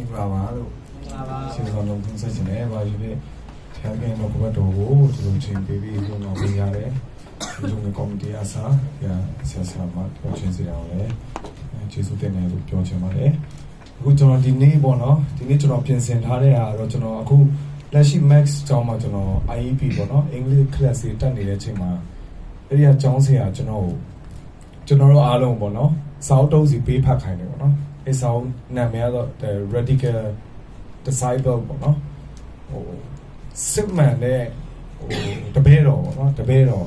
င်္ဂလာပါလို့မင်္ဂလာပါရှင်တော်လုံးဖွင့်ဆက်ခြင်းနဲ့ပါပြီလေဆရာကင်းတော့ဘတ်တော်ကိုဒီလိုချင်းပေးပြီးတော့တော့ပေးရတယ်ဒီလိုမျိုးကော်မတီအစားရဆရာဆရာမပြောချင်းစီအောင်လေကျေးဇူးတင်တယ်လို့ပြောချင်ပါတယ်အခုကျွန်တော်ဒီနေ့ပေါ့နော်ဒီနေ့ကျွန်တော်ပြင်ဆင်ထားတဲ့ဟာတော့ကျွန်တော်အခုလက်ရှိ max ကျောင်းမှာကျွန်တော် IEP ပေါ့နော် English class တွေတက်နေတဲ့အချိန်မှာအဲ့ဒီကကျောင်းဆရာကျွန်တော်ကိုကျွန်တော်တို့အားလုံးပေါ့နော်စာအုပ်တုံးစီပေးဖတ်ခိုင်းတယ်ပေါ့နော် အဲ့စာအုပ်နာမည်ကတော့ The Radical disciple ပေါ့နော်ဟိုစစ်မှန်တဲ့ဟိုတပည့်တော်ပေါ့နော်တပည့်တော်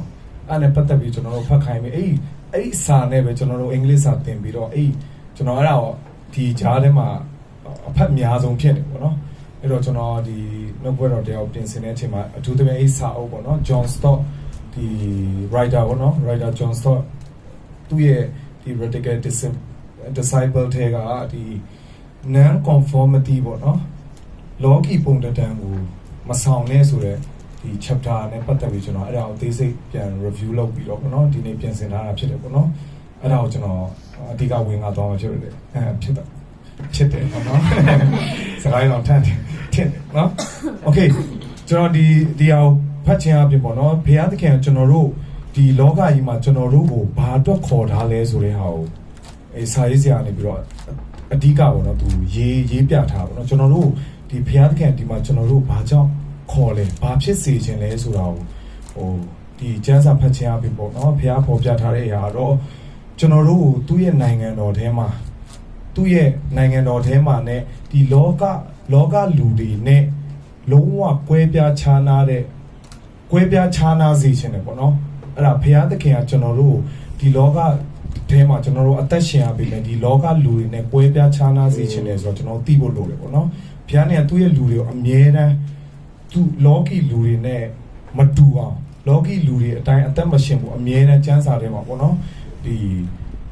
အဲ့နဲ့ပတ်သက်ပြီးကျွန်တော်တို့ဖတ်ခိုင်းပြီအဲ့ဒီအဲ့ဒီစာနဲ့ပဲကျွန်တော်တို့အင်္ဂလိပ်စာသင်ပြီးတော့အဲ့ဒီကျွန်တော်အဲ့ဒါကိုဒီကြားထဲမှာအဖတ်အများဆုံးဖြစ်နေပေါ့နော်အဲ့တော့ကျွန်တော်ဒီနှုတ်ဘွဲတော်တရားကိုပြင်ဆင်တဲ့အချိန်မှာအထူးသဖြင့်အဲ့ဒီစာအုပ်ပေါ့နော် John Stott ဒီ writer ပေါ့နော် writer John Stott သူ့ရဲ့ဒီ radical Dis- disciple ထဲကဒီ non conformity ပေါ့နော်လောကီပုံတံတန်ကိုမဆောင်နဲ့ဆိုတော့ဒီ chapter နဲ့ပတ်သက်ပြီးကျွန်တော်အဲ့ဒါကိုအသေးစိတ်ပြန် review လုပ်ပြီးတော့ပေါ့နော်ဒီနေ့ပြင်ဆင်ထားတာဖြစ်တယ်ပေါ့နော်အဲ့ဒါကိုကျွန်တော်အဓိကဝင်ငါသွားမှာဖြစ်တယ်အဲဖြစ်တယ်ဖြစ်တယ်ပေါ့နော်စကားတော့ထန်တယ်ထင်တယ်နော် okay ကျွန်တော်ဒီဒီအောင်ဖတ်ချင်အပြင်ပေါ့နော်ဘုရားသခင်ကကျွန်တော်တို့ဒီလောကကြီးမှာကျွန်တော်တို့ကိုဘာအတွက်ခေါ်ထားလဲဆိုတဲ့ဟာကို အဲစာရေးဆရာနေပြီးတော့အဓိကပေါ့နော်သူရေးရေးပြထားပေါ့နော်ကျွန်တော်တို့ဒီဘုရားသခင်ဒီမှာကျွန်တော်တို့ဘာကြောင့်ခေါ်လဲဘာဖြစ်စေခြင်းလဲဆိုတာကိုဟိုဒီကျမ်းစာဖတ်ခြင်းအပြင်ပေါ့နော်ဘုရားပေါ်ပြထားတဲ့အရာတော့ကျွန်တော်တို့ကိုသူ့ရဲ့နိုင်ငံတော်ထဲမှာသူ့ရဲ့နိုင်ငံတော်ထဲမှာ ਨੇ ဒီလောကလောကလူတွေ ਨੇ လုံးဝကွဲပြားခြားနားတဲ့ကွဲပြားခြားနားစေခြင်းတယ်ပေါ့နော်အဲ့ဒါဘုရားသခင်ကကျွန်တော်တို့ကိုဒီလောက ထဲမှာကျွန်တော်တို့အသက်ရှင်ရပြီလေဒီလောကလူတွေ ਨੇ ကွဲပြားခြားနားစေခြင်းတယ်ဆိုတော့ကျွန်တော်သိဖို့လိုတယ်ပေါ့နော်ဘုရားเนี่ยသူ့ရဲ့လူတွေကိုအမြဲတမ်းသူလောကီလူတွေ ਨੇ မတူအောင်လောကီလူတွေအတိုင်းအသက်မရှင်ဘူးအမြဲတမ်းစံစာထဲမှာပေါ့နော်ဒီ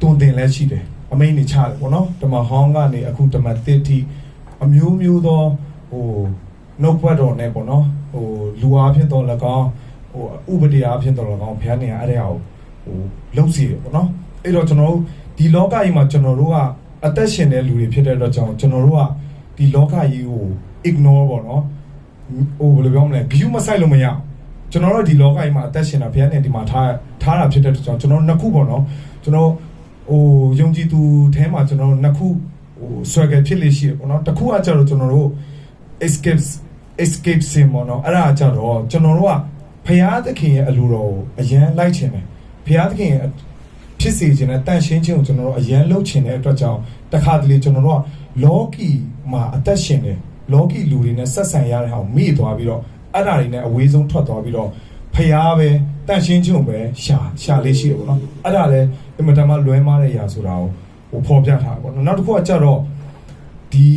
တုံတင်လဲရှိတယ်အမိန်နေချတယ်ပေါ့နော်ဓမ္မဟောင်းကနေအခုဓမ္မသစ်တိအမျိုးမျိုးသောဟိုနှုတ်ဘတ်တော်နဲ့ပေါ့နော်ဟိုလူအားဖြင့်တော့၎င်းဟိုဥပဒေအားဖြင့်တော့၎င်းဘုရားနေအဲ့ဒါကိုဟိုလုံစီတယ်ပေါ့နော် အဲ့တော့ကျွန်တော်တို့ဒီလောကကြီးမှာကျွန်တော်တို့ကအသက်ရှင်တဲ့လူတွေဖြစ်တဲ့အတွက်ကြောင့်ကျွန်တော်တို့ကဒီလောကကြီးကို ignore ပေါ့နော်ဟိုဘယ်လိုပြောမလဲ view မဆိုင်လို့မရအောင်ကျွန်တော်တို့ဒီလောကကြီးမှာအသက်ရှင်တာဘုရားနဲ့ဒီမှာထားထားတာဖြစ်တဲ့အတွက်ကြောင့်ကျွန်တော်နှစ်ခုပေါ့နော်ကျွန်တော်ဟိုယုံကြည်သူအဲမှာကျွန်တော်နှစ်ခုဟို struggle ဖြစ်လေးရှိတယ်ပေါ့နော်တစ်ခုကကျတော့ကျွန်တော်တို့ escape escape sim ပေါ့နော်အဲ့ဒါကကျတော့ကျွန်တော်တို့ကဘုရားသခင်ရဲ့အလိုတော်ကိုအရန်လိုက်ချင်တယ်ဘုရားသခင်ရဲ့ ဖြစ်စေခြင်းနဲ့တန့်ရှင်းခြင်းကိုကျွန်တော်တို့အရန်လုပ်ချင်တဲ့အတွက်ကြောင့်တခါတလေကျွန်တော်တို့ကလောကီမှာအသက်ရှင်တယ်လောကီလူတွေနဲ့ဆက်ဆံရတဲ့ဟာကိုမိသွားပြီးတော့အဲ့ဒါတွေနဲ့အဝေးဆုံးထွက်သွားပြီးတော့ဖျားပဲတန့်ရှင်းခြင်းကိုပဲရှာရှာလေးရှိတယ်ပေါ့နော်အဲ့ဒါလည်းအင်မတန်မှလွဲမားတဲ့ຢာဆိုတာကိုဟိုဖော်ပြထားတယ်ပေါ့နော်နောက်တစ်ခုကကြတော့ဒီ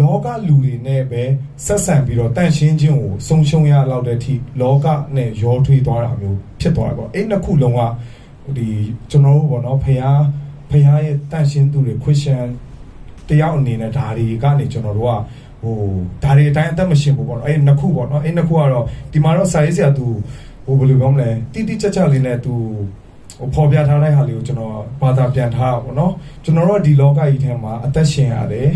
လောကလူတွေနဲ့ပဲဆက်ဆံပြီးတော့တန့်ရှင်းခြင်းကိုဆုံးရှုံးရလောက်တဲ့အထိလောကနဲ့ရောထွေးသွားတာမျိုးဖြစ်သွားတယ်ပေါ့အဲ့နှစ်ခုလုံးက ဒီကျွန်တော်တို့ပေါ့နော်ဖះဖះရဲ့တန့်ရှင်းသူတွေခရစ်ယာန်တယောက်အနေနဲ့ဓာရီကနေကျွန်တော်တို့ကဟိုဓာရီအတိုင်းအသက်မရှင်ဘူးပေါ့နော်အဲ့နှစ်ခုပေါ့နော်အဲ့နှစ်ခုကတော့ဒီမှာတော့စာရေးဆရာသူဟိုဘယ်လိုပြောမလဲတိတိကျကျလေးနဲ့သူဟိုပေါ်ပြထားတဲ့ဟာလေးကိုကျွန်တော်ဘာသာပြန်ထားတာပေါ့နော်ကျွန်တော်တို့ကဒီလောကကြီးထဲမှာအသက်ရှင်ရတယ်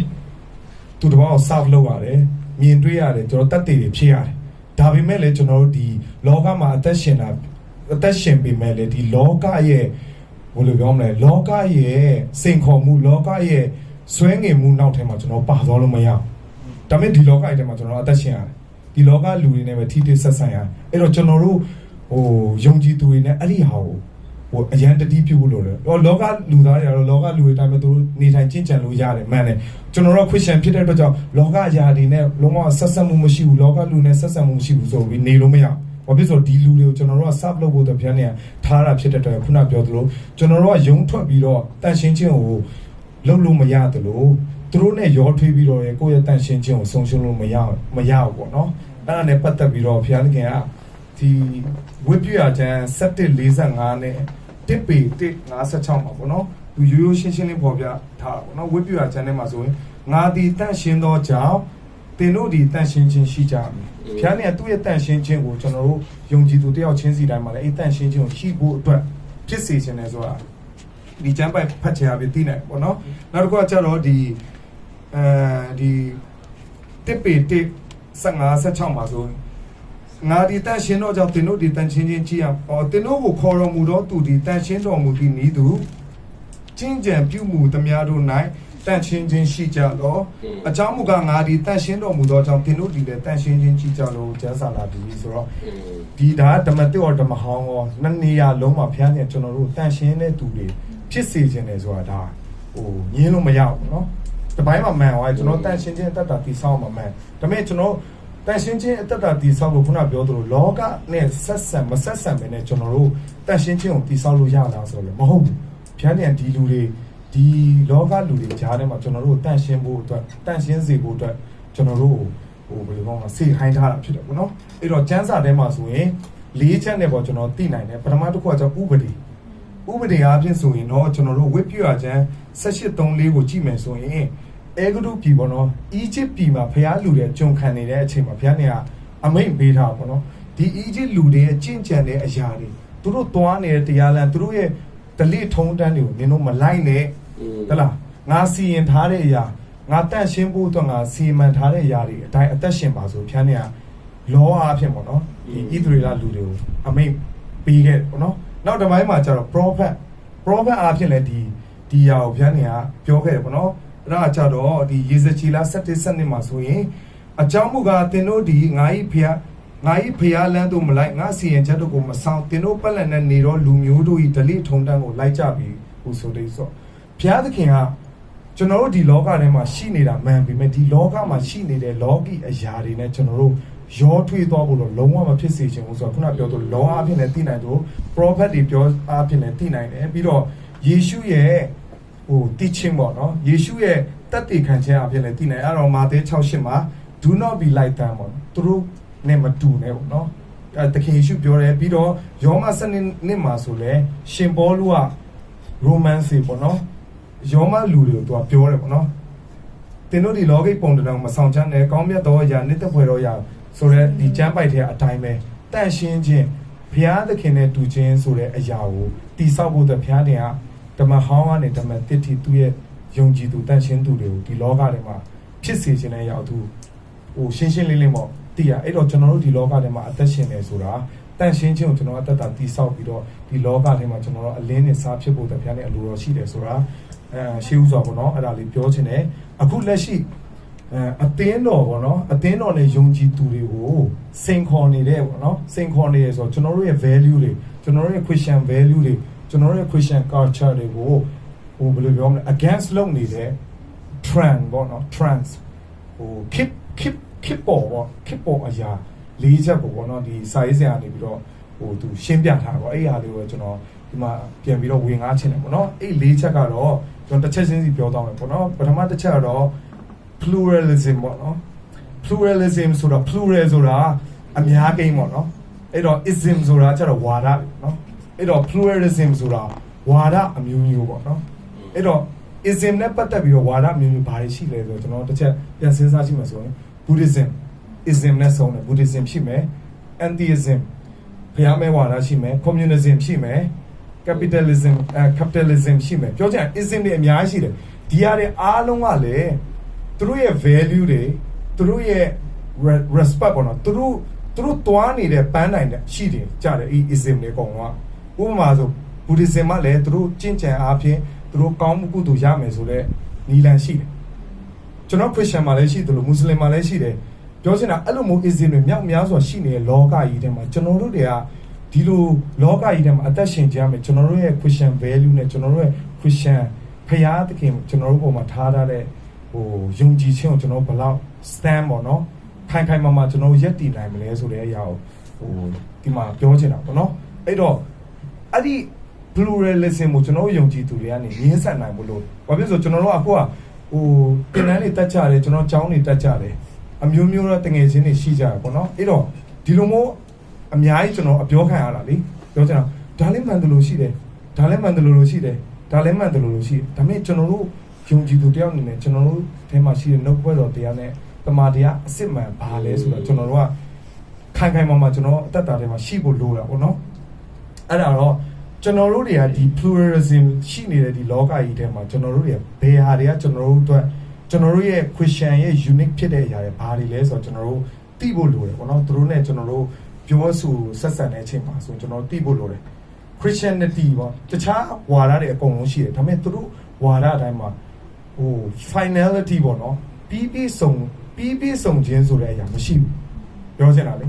သူတစ်ပါးကို serve လုပ်ရတယ်မြင်တွေ့ရတယ်ကျွန်တော်တက်တည်တွေဖြစ်ရတယ်ဒါပေမဲ့လည်းကျွန်တော်တို့ဒီလောကမှာအသက်ရှင်တာ အသက်ရှင်ပေမဲ့လည်းဒီလောကရဲ့ဘယ်လိုပြောမလဲလောကရဲ့စိန်ခေါ်မှုလောကရဲ့ဆွဲငင်မှုနောက်ထဲမှာကျွန်တော်ပါသွားလို့မရဘူးဒါပေမဲ့ဒီလောကရဲ့ထဲမှာကျွန်တော်အသက်ရှင်ရတယ်ဒီလောကလူတွေနဲ့ပဲထိတွေ့ဆက်ဆံရတယ်အဲ့တော့ကျွန်တော်တို့ဟိုယုံကြည်သူတွေနဲ့အဲ့ဒီဟာကိုဟိုအရန်တတိပြုလို့လို့တော့လောကလူသားတွေကတော့လောကလူတွေတိုင်းပဲသူတို့နေထိုင်ကျင့်ကြံလို့ရတယ်မှန်တယ်ကျွန်တော်တို့ခရစ်ယာန်ဖြစ်တဲ့အတွက်ကြောင့်လောကယာတွေနဲ့လုံးဝဆက်ဆက်မှုမရှိဘူးလောကလူနဲ့ဆက်ဆက်မှုမရှိဘူးဆိုပြီးနေလို့မရဘူး ဘာဖြစ်လို့ဒီလူတွေကိုကျွန်တော်တို့က serve လုပ်ဖို့တပြန်နေထားတာဖြစ်တဲ့အတွက်ခုနပြောသလိုကျွန်တော်တို့ကယုံထွက်ပြီးတော့တန်ရှင်းခြင်းကိုလုပ်လို့မရသလိုသူတို့နဲ့ရောထွေးပြီးတော့ကိုယ့်ရဲ့တန်ရှင်းခြင်းကိုဆုံးရှုံးလို့မရမရဘူးပေါ့နော်အဲ့ဒါနဲ့ပတ်သက်ပြီးတော့ဘုရားသခင်ကဒီဝိပ္ပယကျမ်း745နဲ့တစ်ပေ156မှာပေါ့နော်သူရိုးရိုးရှင်းရှင်းလေးပေါ်ပြထားတာပေါ့နော်ဝိပ္ပယကျမ်းထဲမှာဆိုရင်ငါသည်တန့်ရှင်းသောကြောင့် သင်တို့ဒီတန်ရှင်းခြင်းရှိကြပြီဖျားနေကသူ့ရဲ့တန်ရှင်းခြင်းကိုကျွန်တော်တို့ယုံကြည်သူတယောက်ချင်းစီတိုင်းမှာလည်းအဲ့တန်ရှင်းခြင်းကိုရှိဖို့အတွက်ဖြစ်စေခြင်းလဲဆိုတာဒီကျမ်းပိုက်ဖတ်ချင်ရပြီသိနိုင်ပေါ့နော်နောက်တစ်ခုကကျတော့ဒီအဲဒီတစ်ပေတစ်15 16မှာဆိုငါဒီတန်ရှင်းတော့ကြောင့်သင်တို့ဒီတန်ရှင်းခြင်းကြည့်ရဟောသင်တို့ကိုခေါ်တော်မူတော့သူဒီတန်ရှင်းတော်မူသည့်ဤသူကျင့်ကြံပြုမှုသမျှတို့၌ တန်ချင်းချင်းရှိကြလောအကြောင်းမူကားငါဒီတန်ရှင်းတော်မူသောကြောင့်တင်တို့ဒီလည်းတန်ရှင်းချင်းကြည့်ကြလို့ကျမ်းစာလာဒီဆိုတော့ ဒီဒါဓမ္မတိရောဓမ္မဟောင်းရောနှစ်နေရာလုံးမှာဘုရားရှင်ကျွန်တော်တို့တန်ရှင်းတဲ့သူတွေဖြစ်စေခြင်းတယ်ဆိုတာဒါဟိုညင်းလို့မရဘူးเนาะတပိုင်းမှာမှန်သွားတယ်ကျွန်တော်တန်ရှင်းခြင်းအတ္တတိဆောက်မှာမှန်ဒါပေမဲ့ကျွန်တော်တန်ရှင်းခြင်းအတ္တတိဆောက်လို့ခုနပြောသလိုလောကနဲ့ဆက်ဆံမဆက်ဆံပဲနဲ့ကျွန်တော်တို့တန်ရှင်းခြင်းကိုတိဆောက်လို့ရလားဆိုတော့မဟုတ်ဘူးဘုရားရှင်ဒီလူတွေ ဒီလောကလူတွေကြားထဲမှာကျွန်တော်တို့တန်ရှင်းဖို့အတွက်တန်ရှင်းစေဖို့အတွက်ကျွန်တော်တို့ဟိုဘယ်လိုကောင်းလဲစေခိုင်းထားတာဖြစ်တယ်ပေါ့နော်အဲ့တော့ကျမ်းစာထဲမှာဆိုရင်လေးချက်နဲ့ပေါ့ကျွန်တော်သိနိုင်တယ်ပထမတစ်ခုကကျဥပဒေဥပဒေအားဖြင့်ဆိုရင်တော့ကျွန်တော်တို့ဝိပ္ပယကျမ်း18:3ကိုကြည့်မယ်ဆိုရင်အဲဂရုပြည်ပေါ့နော်အီဂျစ်ပြည်မှာဖျားလူတွေဂျုံခံနေတဲ့အချိန်မှာဖျားနေကအမိန့်ပေးထားပေါ့နော်ဒီအီဂျစ်လူတွေရဲ့ကြင့်ကြံတဲ့အရာတွေသူတို့သွားနေတဲ့တရားလမ်းသူတို့ရဲ့ဒလိထုံးတန်းတွေကိုနင်တို့မလိုက်နဲ့ ဟဲ့လားငါစီရင်ထားတဲ့အရာငါတန့်ရှင်းဖို့အတွက်ငါစီမံထားတဲ့အရာတွေအတိုင်းအသက်ရှင်ပါဆိုဖြန်းနေရလောအားဖြင့်ပေါ့နော်ဒီဣသရေလလူတွေကိုအမိန့်ပေးခဲ့ပေါ့နော်နောက်တစ်ပိုင်းမှာကျတော့ prophet prophet အားဖြင့်လည်းဒီဒီယာကိုဖြန်းနေရပြောခဲ့တယ်ပေါ့နော်အဲ့ဒါကြတော့ဒီယေဇချီလာ7 7မှာဆိုရင်အကြောင်းမူကားသင်တို့ဒီငါ၏ဖျားငါ၏ဖျားလန်းတို့မလိုက်ငါစီရင်ချက်တို့ကိုမဆောင်သင်တို့ပတ်လည်နဲ့နေတော့လူမျိုးတို့၏ဒလိထုံတန်းကိုလိုက်ကြပြီဟူဆိုတဲ့ဆို ဘုရားသခင်ကကျွန်တော်တို့ဒီလောကထဲမှာရှိနေတာမှန်ပြီမဲ့ဒီလောကမှာရှိနေတဲ့လောကီအရာတွေနဲ့ကျွန်တော်တို့ရောထွေးသွားဖို့တော့လုံးဝမဖြစ်စေချင်ဘူးဆိုတော့ခုနပြောသူလောအားဖြင့်လည်းသိနိုင်သူ prophet တွေပြောအားဖြင့်လည်းသိနိုင်တယ်ပြီးတော့ယေရှုရဲ့ဟို teaching ပေါ့နော်ယေရှုရဲ့တက်တည်ခံခြင်းအားဖြင့်လည်းသိနိုင်အဲ့တော့မာသဲ6:8မှာ do not be like them ပေါ့နော်သူတို့နဲ့မတူနဲ့ပေါ့နော်အဲတခင်ယေရှုပြောတယ်ပြီးတော့ယောမစနစ်နှစ်မှာဆိုလဲရှင်ဘောလူက romance ပေါ့နော် ယောမလူတွေကိုသူကပြောတယ်ပေါ့နော်တင်တို့ဒီလောကိပုံတံမဆောင်ချမ်းနဲ့ကောင်းမြတ်သောအရာနှစ်သက်ဖွယ်သောအရာဆိုတော့ဒီကျမ်းပိုက်ထဲအတိုင်းပဲတန့်ရှင်းခြင်းဘုရားသခင်နဲ့တူခြင်းဆိုတဲ့အရာကိုတိဆောက်ဖို့အတွက်ဘုရားတင်ကဓမ္မဟောင်းကနေဓမ္မတစ်တီသူ့ရဲ့ယုံကြည်သူတန့်ရှင်းသူတွေကိုဒီလောကထဲမှာဖြစ်စေခြင်းနဲ့ရောက်သူဟိုရှင်းရှင်းလင်းလင်းပေါ့သိရအဲ့တော့ကျွန်တော်တို့ဒီလောကထဲမှာအသက်ရှင်နေဆိုတာတန့်ရှင်းခြင်းကိုကျွန်တော်အသက်တာတိဆောက်ပြီးတော့ဒီလောကထဲမှာကျွန်တော်တို့အလင်းနဲ့စားဖြစ်ဖို့အတွက်ဘုရားနဲ့အလိုတော်ရှိတယ်ဆိုတာ အဲရှေးဥစွာပေါ့နော်အဲ့ဒါလေးပြောချင်တယ်အခုလက်ရှိအဲအသင်းတော်ပေါ့နော်အသင်းတော်နဲ့ယုံကြည်သူတွေကိုစိန်ခေါ်နေတဲ့ပေါ့နော်စိန်ခေါ်နေရဆိုတော့ကျွန်တော်တို့ရဲ့ value တွေကျွန်တော်တို့ရဲ့ Christian value တွေကျွန်တော်တို့ရဲ့ Christian culture တွေကိုဟိုဘယ်လိုပြောမလဲ against လုပ်နေတဲ့ trend ပေါ့နော် trends ဟို keep keep keep ပေါ်ပေါ့ keep ပေါ်အရာလေးချက်ကိုပေါ့နော်ဒီစာရေးဆရာကနေပြီးတော့ဟိုသူရှင်းပြထားတာပေါ့အဲ့ဒီဟာလေးကိုကျွန်တော်ဒီမှာပြန်ပြီးတော့ဝင်ငါချင်တယ်ပေါ့နော်အဲ့လေးချက်ကတော့ ကျွန်တော်တစ်ချက်ချင်းစီပြောသွားမယ်ပေါ့နော်ပထမတစ်ချက်ကတော့ pluralism ပေါ့နော် pluralism ဆိုတာ plural ဆိုတာအများကိန်းပေါ့နော်အဲ့တော့ ism ဆိုတာကျတော့ဝါဒနော်အဲ့တော့ pluralism ဆိုတာဝါဒအမျိုးမျိုးပေါ့နော်အဲ့တော့ ism နဲ့ပတ်သက်ပြီးတော့ဝါဒအမျိုးမျိုးဘာတွေရှိလဲဆိုတော့ကျွန်တော်တစ်ချက်ပြန်စဉ်းစားကြည့်မှဆိုရင် buddhism ism နဲ့ဆုံးတယ် buddhism ရှိမယ် atheism ဘုရားမဲဝါဒရှိမယ် communism ရှိမယ် capitalism အဲ capitalism ရှိမယ်ပြောချင် ism တွေအများကြီးရှိတယ်ဒီဟာတွေအားလုံးကလည်းသူတို့ရဲ့ value တွေသူတို့ရဲ့ re- respect ပေါ့နော်သူတို့သူတို့တွားနေတဲ့ပန်းတိုင်တဲ့ရှိတယ်ကြတယ်အေး ism တွေအကုန်လုံးကဥပမာဆို buddhism ကလည်းသူတို့ကျင့်ကြံအားဖြင့်သူတို့ကောင်းမှုကုသိုလ်ရမယ်ဆိုတော့နီလန်ရှိတယ်ကျွန်တော် Christian မှာလည်းရှိတယ်လို့ Muslim မှာလည်းရှိတယ်ပြောချင်တာအဲ့လိုမျိုး ism တွေမြောက်များစွာရှိနေတဲ့လောကကြီးထဲမှာကျွန်တော်တို့တွေက ဒီလိုလောကကြီးထဲမှာအသက်ရှင်ကြရမယ်ကျွန်တော်တို့ရဲ့ Christian value နဲ့ကျွန်တော်တို့ရဲ့ Christian ဖရာသခင်ကျွန်တော်တို့ပုံမှာထားထားတဲ့ဟိုယုံကြည်ခြင်းကိုကျွန်တော်ဘယ်လောက် stand ပေါ့နော်ခိုင်ခိုင်မာမာကျွန်တော်ရက်တည်နိုင်မလဲဆိုတဲ့အရာကိုဟိုဒီမှာပြောချင်တာပေါ့နော်အဲ့တော့အဲ့ဒီ pluralism ကိုကျွန်တော်တို့ယုံကြည်သူတွေကနေရင်းဆက်နိုင်ဖို့လို့ဘာဖြစ်လို့လဲဆိုတော့ကျွန်တော်တို့ကအခုကဟိုတင်တန်းတွေတက်ကြတယ်ကျွန်တော်ကျောင်းတွေတက်ကြတယ်အမျိုးမျိုးတော့တငယ်ချင်းတွေရှိကြတယ်ပေါ့နော်အဲ့တော့ဒီလိုမျိုး အများကြီးကျွန်တော်အပြောခံရတာလေပြောချင်တာဒါလည်းမှန်တယ်လို့ရှိတယ်ဒါလည်းမှန်တယ်လို့ရှိတယ်ဒါလည်းမှန်တယ်လို့ရှိတယ်ဒါပေမဲ့ကျွန်တော်တို့ယုံကြည်သူတယောက်အနေနဲ့ကျွန်တော်တို့ထဲမှာရှိတဲ့နှုတ်ဘွဲတော်တရားနဲ့တမာတရားအစစ်မှန်ဘာလဲဆိုတော့ကျွန်တော်တို့ကခိုင်ခိုင်မာမာကျွန်တော်အသက်တာထဲမှာရှိဖို့လိုတာပေါ့နော်အဲ့ဒါတော့ကျွန်တော်တို့တွေကဒီ pluralism ရှိနေတဲ့ဒီလောကကြီးထဲမှာကျွန်တော်တို့တွေဘယ်ဟာတွေကကျွန်တော်တို့အတွက်ကျွန်တော်တို့ရဲ့ Christian ရဲ့ unique ဖြစ်တဲ့အရာတွေဘာတွေလဲဆိုတော့ကျွန်တော်တို့သိဖို့လိုတယ်ပေါ့နော်သူတို့နဲ့ကျွန်တော်တို့ ပြောဆိုဆက်ဆံတဲ့အချိန်မှာဆိုကျွန်တော်တို့သိဖို့လိုတယ် Christianity ပေါ့တခြားဝါဒတွေအကုန်လုံးရှိတယ်ဒါပေမဲ့သူတို့ဝါဒအတိုင်းမှာဟို finality ပေါ့နော်ပြီးပြီးဆုံးပြီးပြီးဆုံးခြင်းဆိုတဲ့အရာမရှိဘူးပြောချင်တာလေ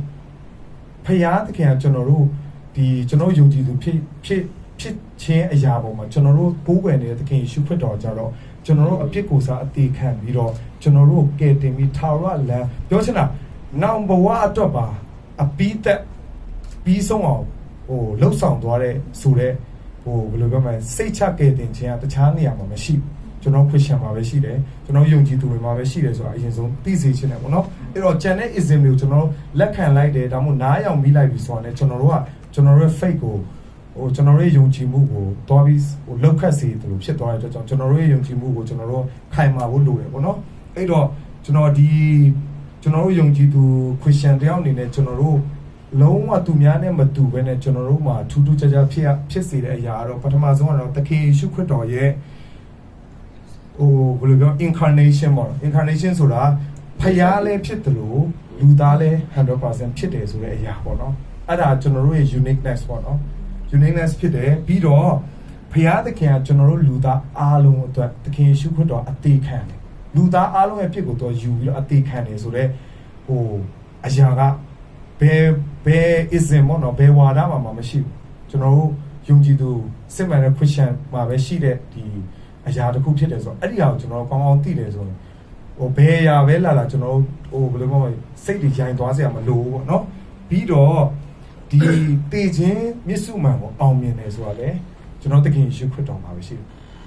ဖယားသခင်ကကျွန်တော်တို့ဒီကျွန်တော်ယုံကြည်သူဖြစ်ဖြစ်ဖြစ်ခြင်းအရာပေါ်မှာကျွန်တော်တို့ကိုးကွယ်နေတဲ့သခင်ယေရှုခရစ်တော်ကြတော့ကျွန်တော်တို့အပြစ်ကိုစားအသေးခံပြီးတော့ကျွန်တော်တို့ကယ်တင်ပြီးထာဝရလမ်းပြောချင်တာနောင်ဘဝအတွက်ပါ အပိသက်ပြီးဆုံးအောင်ဟိုလှုပ်ဆောင်သွားတဲ့ဆိုတဲ့ဟိုဘယ်လိုပြောမလဲစိတ်ချကယ်တင်ခြင်းကတခြားနေရာမှာမရှိဘူးကျွန်တော်ခရစ်ယာန်မှာပဲရှိတယ်ကျွန်တော်ယုံကြည်သူတွေမှာပဲရှိတယ်ဆိုတာအရင်ဆုံးသိစေချင်တယ်ပေါ့နော်အဲ့တော့ channel ism တွေကိုကျွန်တော်လက်ခံလိုက်တယ်ဒါမှမဟုတ်နားယောင်မိလိုက်ပြီဆိုတာ ਨੇ ကျွန်တော်တို့ကကျွန်တော်တို့ရဲ့ faith ကိုဟိုကျွန်တော်တို့ရဲ့ယုံကြည်မှုကိုတွားပြီးဟိုလောက်ခတ်စေတယ်လို့ဖြစ်သွားတဲ့အတွက်ကြောင့်ကျွန်တော်တို့ရဲ့ယုံကြည်မှုကိုကျွန်တော်တို့ခိုင်မာဖို့လိုတယ်ပေါ့နော်အဲ့တော့ကျွန်တော်ဒီ ကျွန်တော်တို့ယုံကြည်သူခရစ်ယာန်တယောက်အနေနဲ့ကျွန်တော်တို့လုံးဝသူများနဲ့မတူဘဲနဲ့ကျွန်တော်တို့မှာထူးထူးခြားခြားဖြစ်ရဖြစ်စေတဲ့အရာကတော့ပထမဆုံးကတော့သခင်ယေရှုခရစ်တော်ရဲ့ဟိုဘယ်လိုပြော incarnation ပေါ့နော် incarnation ဆိုတာဖျားလည်းဖြစ်တယ်လို့လူသားလည်း100%ဖြစ်တယ်ဆိုတဲ့အရာပေါ့နော်အဲ့ဒါကျွန်တော်တို့ရဲ့ uniqueness ပေါ့နော် uniqueness ဖြစ်တယ်ပြီးတော့ဖျားသခင်ကကျွန်တော်တို့လူသားအားလုံးအတွက်သခင်ယေရှုခရစ်တော်အသေးခံတယ် လူသားအားလုံးရဲ့ဖြစ်ကိုတော့ယူပြီးတော့အသေးခံတယ်ဆိုတော့ဟိုအရာကဘယ်ဘယ် ism ပေါ့နော်ဘယ်ဝါဒမှမရှိဘူးကျွန်တော်တို့ယုံကြည်သူစစ်မှန်တဲ့ Christian မှာပဲရှိတဲ့ဒီအရာတစ်ခုဖြစ်တယ်ဆိုတော့အဲ့ဒီအရာကိုကျွန်တော်ကောင်းကောင်းသိတယ်ဆိုရင်ဟိုဘယ်အရာပဲလာလာကျွန်တော်ဟိုဘယ်လိုမှစိတ်တွေရိုင်သွားစရာမလိုဘူးပေါ့နော်ပြီးတော့ဒီတေခြင်းမြစ်စုမှန်ကိုအောင်မြင်တယ်ဆိုတာလေကျွန်တော်တခင်ယေရှုခရစ်တော်မှာပဲရှိတယ်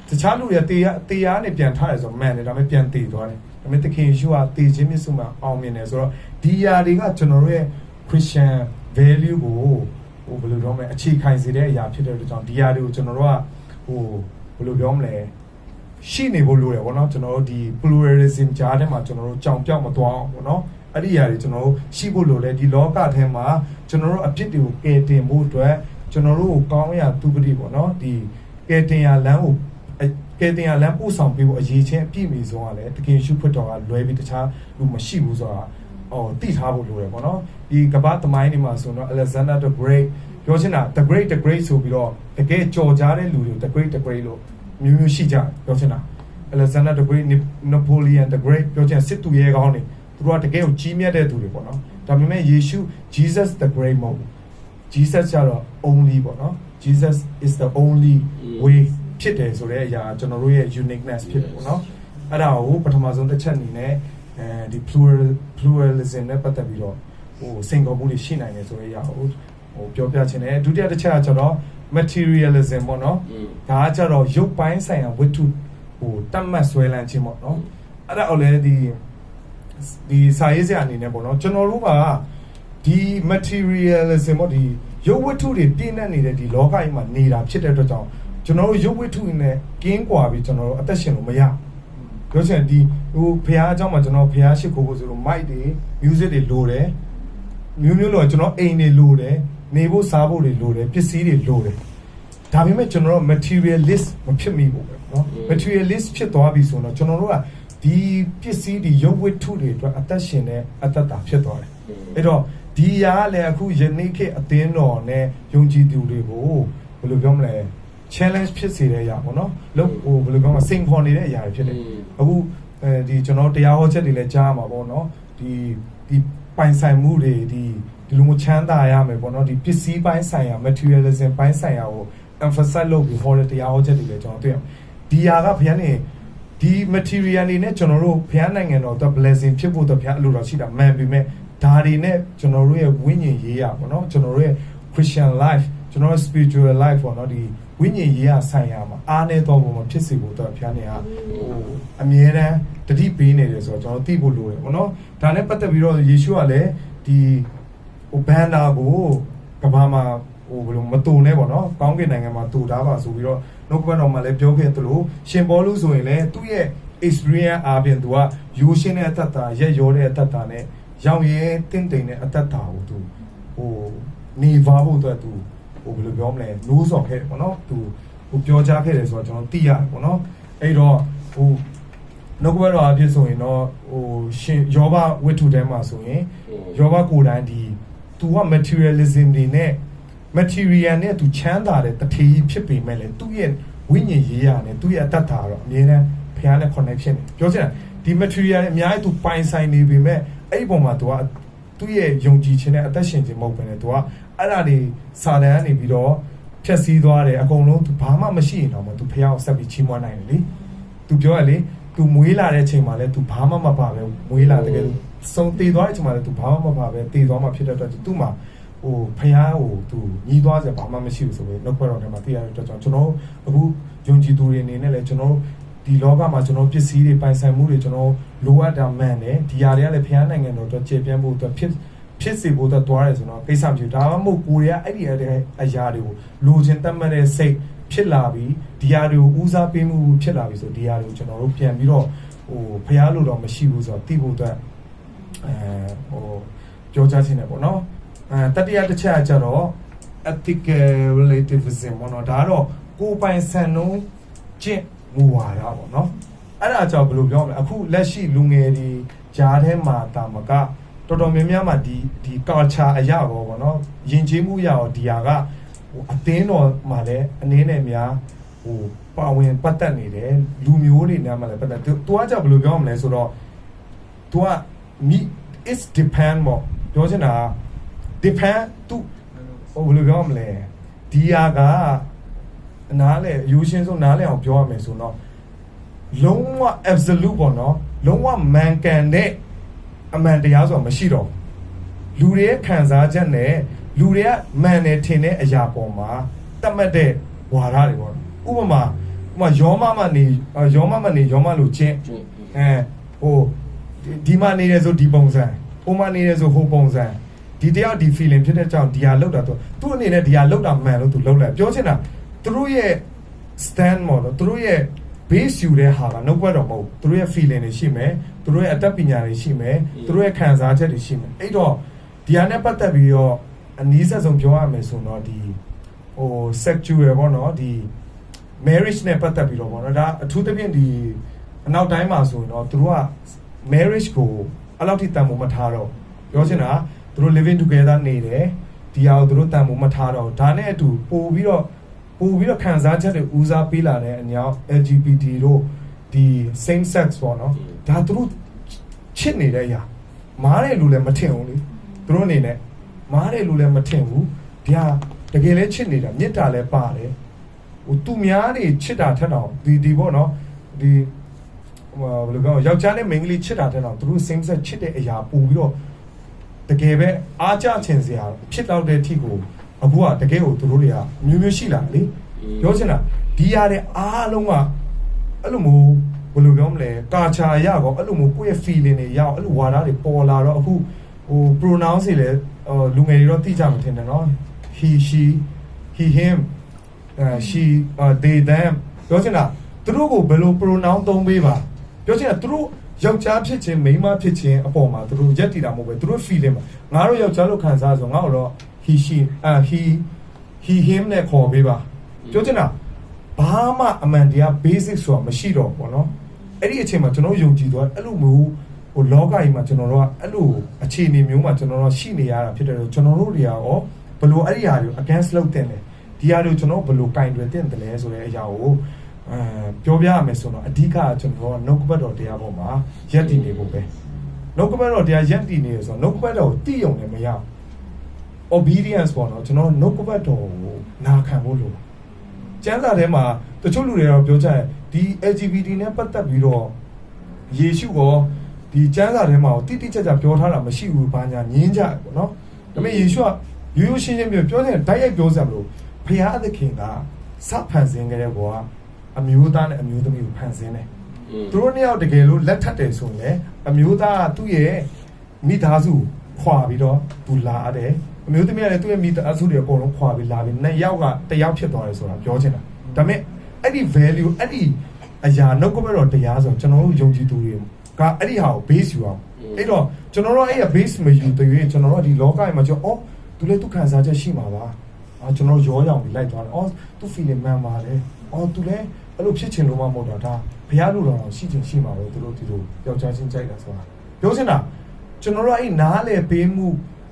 တခြားလူတွေတေရတေရနဲ့ပြန်ထားတယ်ဆိုတော့မှန်တယ်ဒါပေမဲ့ပြန်တေသွားတယ်ဒါပေမဲ့တခင်ယေရှုကတေခြင်းမြစ်စုမှန်အောင်မြင်တယ်ဆိုတော့ဒီအရာတွေကကျွန်တော်တို့ရဲ့ Christian value ကိုဟိုဘယ်လိုပြောမလဲအခြေခံစေတဲ့အရာဖြစ်တဲ့အတွက်ကြောင့်ဒီအရာတွေကိုကျွန်တော်တို့ကဟိုဘယ်လိုပြောမလဲရှိနေဖို့လိုတယ်ဗောနော်ကျွန်တော်တို့ဒီ pluralism ကြားထဲမှာကျွန်တော်တို့ကြောင်ပြောက်မသွားအောင်ဗောနော်အဲ့ဒီအရာတွေကျွန်တော်တို့ရှိဖို့လိုလဲဒီလောကထဲမှာကျွန်တော်တို့အဖြစ်တွေကိုကယ်တင်ဖို့အတွက်ကျွန်တော်တို့ကိုကောင်းရာသူပတိဗောနော်ဒီကယ်တင်ရာလမ်းကို ကယ်တင်ရာလမ်းပို့ဆောင်ပေးဖို့အရေးချင်းအပြည့်အမီဆုံးကလည်းတကယ်ရှုဖွတ်တော်ကလွဲပြီးတခြားလူမရှိဘူးဆိုတာဟိုတိထားဖို့လိုတယ်ဗောနော်ဒီကမ္ဘာသမိုင်းတွေမှာဆိုတော့ Alexander the Great ပြောချင်တာ the great the great ဆိုပြီးတော့တကယ်ကြော်ကြားတဲ့လူတွေကို the great the great လို့မျိုးမျိုးရှိကြပြောချင်တာ Alexander the Great Napoleon the Great ပြောချင်စစ်သူရဲကောင်းတွေသူတို့ကတကယ်ကိုကြီးမြတ်တဲ့သူတွေပေါ့နော်ဒါပေမဲ့ယေရှု Jesus the Great မဟုတ်ဘူး Jesus ကျတော့ only ပေါ့နော် Jesus is the only way ဖြစ်တယ်ဆိုတဲ့အရာကျွန်တော်တို့ရဲ့ uniqueness ဖြစ်တယ်ပေါ့နော်အဲ့ဒါကိုပထမဆုံးတစ်ချက်အနေနဲ့အဲဒီ plural pluralism နဲ့ပတ်သက်ပြီးတော့ဟိုစင်ကာပူတွေရှိနိုင်တယ်ဆိုတဲ့အရာကိုဟိုပြောပြချင်တယ်ဒုတိယတစ်ချက်ကကျတော့ materialism ပေါ့နော်ဒါကကျတော့ရုပ်ပိုင်းဆိုင်ရာဝတ္ထုဟိုတတ်မှတ်ဆွဲလန်းခြင်းပေါ့နော်အဲ့ဒါကိုလည်းဒီဒီစာရေးစရာအနေနဲ့ပေါ့နော်ကျွန်တော်တို့ကဒီ materialism ပေါ့ဒီရုပ်ဝတ္ထုတွေပြည့်နှက်နေတဲ့ဒီလောကကြီးမှာနေတာဖြစ်တဲ့အတွက်ကြောင့် ကျွန်တော်တို့ရုပ်ဝတ္ထုနဲ့ကင်းကွာပြီးကျွန်တော်တို့အသက်ရှင်လို့မရဘူးပြောချင်ဒီဟိုဖះအကြောင်းမှာကျွန်တော်ဖះရှိခိုးဖို့ဆိုလို့ mic တွေ music တွေလိုတယ်မျိုးမျိုးလို့ကျွန်တော်အိမ်တွေလိုတယ်နေဖို့စားဖို့တွေလိုတယ်ပစ္စည်းတွေလိုတယ်ဒါပေမဲ့ကျွန်တော်တို့ materialist မဖြစ်မိဘူးပဲเนาะ materialist ဖြစ်သွားပြီဆိုတော့ကျွန်တော်တို့ကဒီပစ္စည်းဒီရုပ်ဝတ္ထုတွေအတွက်အသက်ရှင်တဲ့အသက်တာဖြစ်သွားတယ်အဲ့တော့ဒီຢာကလည်းအခုယနေ့ခေတ်အသင်းတော်နဲ့ယုံကြည်သူတွေကိုဘယ်လိုပြောမလဲ challenge ဖြစ်စေတဲ့အရာပေါ့နော်လို့ဟိုဘယ်လိုပြောမလဲစိန်ခေါ်နေတဲ့အရာတွေဖြစ်တယ်အခုအဲဒီကျွန်တော်တရားဟောချက်တွေလည်းကြားမှာပေါ့နော်ဒီဒီပိုင်ဆိုင်မှုတွေဒီဒီလိုမျိုးချမ်းသာရမယ်ပေါ့နော်ဒီပစ္စည်းပိုင်းဆိုင်ရာ materialism ပိုင်းဆိုင်ရာကို emphasize လုပ်ပြီးဟောတဲ့တရားဟောချက်တွေလည်းကျွန်တော်တွေ့ရဒီဟာကဘုရားနေဒီ material တွေနဲ့ကျွန်တော်တို့ဘုရားနိုင်ငံတော်အတွက် blessing ဖြစ်ဖို့အတွက်ဘုရားအလိုတော်ရှိတာမှန်ပြီမဲ့ဒါတွေနဲ့ကျွန်တော်တို့ရဲ့ဝိညာဉ်ရေးရပေါ့နော်ကျွန်တော်တို့ရဲ့ Christian life ကျွန်တော်ရဲ့ spiritual life ပေါ့နော်ဒီ ဝိညာဉ်ရေးရဆိုင်ရာမှာအားနေတော့ဘုံမှာဖြစ်စေဖို့အတွက်ဘုရားနေဟာဟိုအမြဲတမ်းတတိပေးနေတယ်ဆိုတော့ကျွန်တော်သိဖို့လိုတယ်ပေါ့နော်ဒါနဲ့ပတ်သက်ပြီးတော့ယေရှုကလည်းဒီဟိုဘန်နာကိုကဘာမှာဟိုဘယ်လိုမတူနဲ့ပေါ့နော်ကောင်းကင်နိုင်ငံမှာတူထားပါဆိုပြီးတော့နှုတ်ကပတ်တော်မှာလည်းပြောခဲ့သလိုရှင်ဘောလူဆိုရင်လည်းသူ့ရဲ့ experience အားဖြင့်သူကယူရှင်းတဲ့အတ္တရက်ရောတဲ့အတ္တနဲ့ရောင်ရဲတင့်တိမ်တဲ့အတ္တကိုသူဟိုနေပါဖို့အတွက်သူ ဟိုဘယ်လိုပြောမလဲနိုးဆော်ခဲ့ပေါ့နော်သူဟိုပြောကြားခဲ့တယ်ဆိုတော့ကျွန်တော်သိရတယ်ပေါ့နော်အဲ့တော့ဟိုနောက်ကဘတော်အဖြစ်ဆိုရင်တော့ဟိုရှင်ယောဘဝိတ္ထုထဲမှာဆိုရင်ယောဘကိုယ်တိုင်ဒီသူက materialism တွေနဲ့ material နဲ့သူချမ်းသာတဲ့တထေကြီးဖြစ်ပေမဲ့လည်းသူ့ရဲ့ဝိညာဉ်ရေးရနဲ့သူ့ရဲ့အတ္တဓာတ်တော့အမြဲတမ်းဘုရားနဲ့ connect ဖြစ်နေပြောချင်တာဒီ material တွေအများကြီးသူပိုင်ဆိုင်နေပေမဲ့အဲ့ဒီပုံမှာသူက သူ့ရဲ့ယုံကြည်ခြင်းနဲ့အသက်ရှင်ခြင်းမဟုတ်ဘဲနဲ့သူကအဲ့ဒါတွေစာတန်ကနေပြီးတော့ဖြက်စီးသွားတယ်အကုန်လုံးသူဘာမှမရှိရင်တော့မသူဖះအောင်ဆက်ပြီးချီးမွမ်းနိုင်တယ်လေသူပြောရလေသူမွေးလာတဲ့အချိန်မှာလည်းသူဘာမှမပါပဲမွေးလာတကယ်ဆုံးတည်သွားတဲ့အချိန်မှာလည်းသူဘာမှမပါပဲတည်သွားမှဖြစ်တဲ့အတွက်သူ့မှာဟိုဖះဟိုသူညီးသွားစရာဘာမှမရှိဘူးဆိုပြီးနောက်ခွက်တော်ထဲမှာသိရတဲ့အတွက်ကြောင့်ကျွန်တော်အခုယုံကြည်သူတွေအနေနဲ့လည်းကျွန်တော်ဒီလောကမှာကျွန်တော်ပစ္စည်းတွေပိုင်ဆိုင်မှုတွေကျွန်တော် လိုအပ်တာမှန်တယ်ဒီဟာတွေကလည်းဖျားနိုင်ငံတော်အတွက်ကျေပြန့်ဖို့အတွက်ဖြစ်ဖြစ်စေဖို့အတွက်သွားရဲဆိုတော့ကိစ္စမျိုးဒါမှမဟုတ်ကိုရီးယားအဲ့ဒီအရာတွေကိုလိုချင်တတ်မှတ်တဲ့စိတ်ဖြစ်လာပြီးဒီဟာတွေကိုဦးစားပေးမှုဖြစ်လာပြီးဆိုဒီဟာတွေကိုကျွန်တော်တို့ပြန်ပြီးတော့ဟိုဖျားလို့တော့မရှိဘူးဆိုတော့တိဖို့အတွက်အဲဟိုပြောကြားခြင်းနဲ့ပေါ့နော်အဲတတိယတစ်ချက်ကကျတော့ ethical relativism ပေါ့နော်ဒါကတော့ကိုယ်ပိုင်ဆန်နှုန်းကျင့်မူဝါဒပေါ့နော် အဲ့ဒါကြောင့်ဘယ်လိုပြောမလဲအခုလက်ရှိလူငယ်တွေဂျားထဲမှာတာမကတော်တော်များများမှာဒီဒီ culture အရာပေါ့ပေါ့နော်ယဉ်ကျေးမှုအရာရောဒီဟာကဟိုအသင်းတော်မှာလည်းအနေနဲ့များဟိုပါဝင်ပတ်သက်နေတယ်လူမျိုးတွေနဲ့မှလည်းပတ်သက်သူကကြောင့်ဘယ်လိုပြောမလဲဆိုတော့ तू က me is depend ပေါ့ပြောချင်တာက depend သူဟိုဘယ်လိုပြောမလဲဒီဟာကနားလေယူရှင်းဆုံးနားလေအောင်ပြောရမယ်ဆိုတော့ လုံးဝ absolute ပေါ့နော်လုံးဝမှန်ကန်တဲ့အမှန်တရားဆိုတာမရှိတော့ဘူးလူတွေရဲ့ခံစားချက်နဲ့လူတွေကမှန်တယ်ထင်တဲ့အရာပေါ်မှာတတ်မှတ်တဲ့ဝါဒတွေပေါ့ဥပမာဥပမာယောမမနေယောမမနေယောမလို့ချင်းအဲဟိုဒီဒီမှာနေတယ်ဆိုဒီပုံစံဟိုမှာနေတယ်ဆိုဟိုပုံစံဒီတယောက်ဒီ feeling ဖြစ်တဲ့ကြောင့်ဒီဟာလောက်တာသူသူ့အနေနဲ့ဒီဟာလောက်တာမှန်လို့သူလောက်လိုက်ပြောချင်တာသူတို့ရဲ့ stand ပေါ့နော်သူတို့ရဲ့ base ယူတဲ့ဟာကနှုတ်ဘက်တော့မဟုတ်ဘူးသူတို့ရဲ့ feeling တွေရှိမယ်သူတို့ရဲ့အတတ်ပညာတွေရှိမယ်သူတို့ရဲ့ခံစားချက်တွေရှိမယ်အဲ့တော့ဒီဟာနဲ့ပတ်သက်ပြီးတော့အနည်းဆက်ဆုံးပြောရမယ်ဆိုတော့ဒီဟို sexual ပေါ့နော်ဒီ marriage နဲ့ပတ်သက်ပြီးတော့ပေါ့နော်ဒါအထူးသဖြင့်ဒီအနောက်တိုင်းမှာဆိုရင်တော့သူတို့က marriage ကိုအဲ့လောက်ထိတန်ဖိုးမထားတော့ပြောချင်တာကသူတို့ living together နေတယ်ဒီဟာကိုသူတို့တန်ဖိုးမထားတော့ဒါနဲ့အတူပို့ပြီးတော့ ပို့ပြီးတော့ခံစားချက်တွေဦးစားပေးလာတဲ့အညောင်း LGBT တို့ဒီ same sex ပေါ့နော်ဒါသူတို့ချစ်နေတဲ့အရာမားတယ်လို့လည်းမထင်ဘူးလေသူတို့အနေနဲ့မားတယ်လို့လည်းမထင်ဘူးဒီဟာတကယ်လဲချစ်နေတာမေတ္တာလည်းပါတယ်ဟိုသူများတွေချစ်တာထက်တော့ဒီဒီပေါ့နော်ဒီဟိုဘယ်လိုပြောယောက်ျားနဲ့မိန်းကလေးချစ်တာတဲ့တော့သူတို့ same sex ချစ်တဲ့အရာပို့ပြီးတော့တကယ်ပဲအားကြချင်စရာဖြစ်တော့တဲ့အထိကို အခုကတကယ်ကိုသူတို့တွေကအမျိုးမျိုးရှိလာတယ်လေပြောချင်တာဒီရတဲ့အားလုံးကအဲ့လိုမျိုးဘယ်လိုပြောမလဲကာချာရကောအဲ့လိုမျိုးကိုယ့်ရဲ့ feeling တွေရအောင်အဲ့လိုဝါဒတွေပေါ်လာတော့အခုဟို pronounce တွေလည်းဟိုလူငယ်တွေတော့သိကြမှာထင်တယ်နော် he she he him အဲ she uh, they them ပြောချင်တာသူတို့ကိုဘယ်လို pronoun သုံးပေးပါပြောချင်တာသူတို့ယောက်ျားဖြစ်ခြင်းမိန်းမဖြစ်ခြင်းအပေါ်မှာသူတို့ရက်တည်တာမဟုတ်ပဲသူတို့ feeling မှာငါတို့ယောက်ျားလို့ခံစားဆိုငါတို့တော့ he she အာ he he him နဲ့ခေါ်ပေးပါပြောချင်တာဘာမှအမှန်တရား basic ဆိုတာမရှိတော့ဘူးပေါ့နော်အဲ့ဒီအချိန်မှာကျွန်တော်ယုံကြည်သွားအဲ့လိုမျိုးဟိုလောကကြီးမှာကျွန်တော်တို့ကအဲ့လိုအခြေအနေမျိုးမှာကျွန်တော်တို့ရှိနေရတာဖြစ်တယ်လို့ကျွန်တော်တို့တွေကရောဘယ်လိုအဲ့ဒီဟာတွေကို against လုပ်တင်လဲဒီဟာတွေကိုကျွန်တော်ဘယ်လိုကင်တွယ်တင်တယ်လဲဆိုတဲ့အရာကိုအဲပြောပြရမယ်ဆိုတော့အဓိကကျွန်တော်ကနှုတ်ကပတ်တော်တရားပေါ်မှာရက်တည်နေဖို့ပဲနှုတ်ကပတ်တော်တရားရက်တည်နေရဆိုတော့နှုတ်ကပတ်တော်ကိုတည်ယုံလည်းမရဘူး obedience ပေါ့နော်ကျွန်တော်နှုတ်ကပတ်တော်ကိုနာခံဖို့လိုကျမ်းစာထဲမှာတချို့လူတွေတော့ပြောကြတယ်ဒီ LGBT နဲ့ပတ်သက်ပြီးတော့ယေရှုကောဒီကျမ်းစာထဲမှာတိတိကျကျပြောထားတာမရှိဘူးဘာညာညင်းကြတယ်ပေါ့နော်ဒါပေမဲ့ယေရှုကရိုးရိုးရှင်းရှင်းပြောပြောတယ်တိုက်ရိုက်ပြောစရာမလိုဖခင်သခင်ကစဖန်ဆင်းကြတဲ့ဘောကအမျိုးသားနဲ့အမျိုးသမီးကိုဖန်ဆင်းတယ်သူတို့နှစ်ယောက်တကယ်လို့လက်ထပ်တယ်ဆိုရင်လည်းအမျိုးသားကသူ့ရဲ့မိသားစုခွာပြီးတော့သူလာတယ် အမျိုးသမီးကလည်းသူ့ရဲ့မိသားစုတွေအကုန်လုံးခွာပြီးလာပြီးနှစ်ယောက်ကတစ်ယောက်ဖြစ်သွားတယ်ဆိုတာပြောချင်တာဒါပေမဲ့အဲ့ဒီ value အဲ့ဒီအရာနှုတ်ကပတ်တော်တရားဆိုကျွန်တော်တို့ယုံကြည်သူတွေကအဲ့ဒီဟာကို base ယူအောင်အဲ့တော့ကျွန်တော်တို့အဲ့ရ base မယူတဲ့ရင်ကျွန်တော်တို့ဒီလောကကြီးမှာကျွန်တော်အော်သူလည်းသူခံစားချက်ရှိမှာပါအော်ကျွန်တော်ရောရောင်ပြီးလိုက်သွားတယ်အော်သူ feeling မှန်ပါတယ်အော်သူလည်းအဲ့လိုဖြစ်ချင်လို့မှမဟုတ်တာဒါဘုရားလူတော်တော်ရှိချင်ရှိမှာပဲသူတို့ဒီလိုယောက်ျားချင်းကြိုက်တာဆိုတာပြောချင်တာကျွန်တော်တို့အဲ့နားလေပေးမှု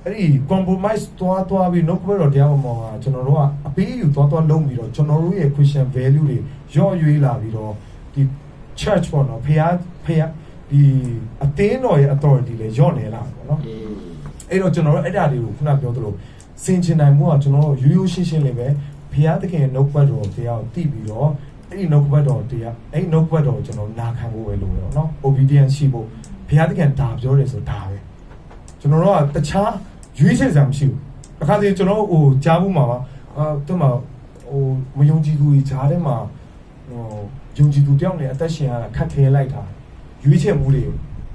အဲ့ဒီ compromise သွားသွားပြီး no prayer တော့တရားပေါ်မှာကျွန်တော်တို့ကအပေးယူသွားသွားလုံးပြီးတော့ကျွန်တော်တို့ရဲ့ Christian value တွေရော့ရွေးလာပြီးတော့ဒီ church ပေါ့နော်ဖះဖះဒီအသင်းတော်ရဲ့ authority လည်းရော့နေလာပေါ့နော်အဲ့တော့ကျွန်တော်တို့အဲ့ဒါတွေကိုခုနပြောသလိုစင်ချင်နိုင်မှုကကျွန်တော်တို့ရိုးရိုးရှင်းရှင်းလေးပဲဖះသခင်ရဲ့ no prayer တော့တရားကိုတိပြီးတော့အဲ့ဒီ no prayer တော့တရားအဲ့ဒီ no prayer တော့ကျွန်တော်နာခံဖို့ပဲလိုတယ်ပေါ့နော် obedience ရှိဖို့ဖះသခင်ဒါပြောတယ်ဆိုဒါပဲကျွန်တော်တို့ကတခြား ရွေးချယ်စရာမရှိဘူးအခါတည်းကျွန်တော်ဟိုကြားဖို့မှာပါအာသူမှဟိုမယုံကြည်သူကြီးကြားထဲမှာဟိုယုံကြည်သူတယောက်နဲ့အသက်ရှင်ရတာခက်ခဲလိုက်တာရွေးချယ်မှုတွေ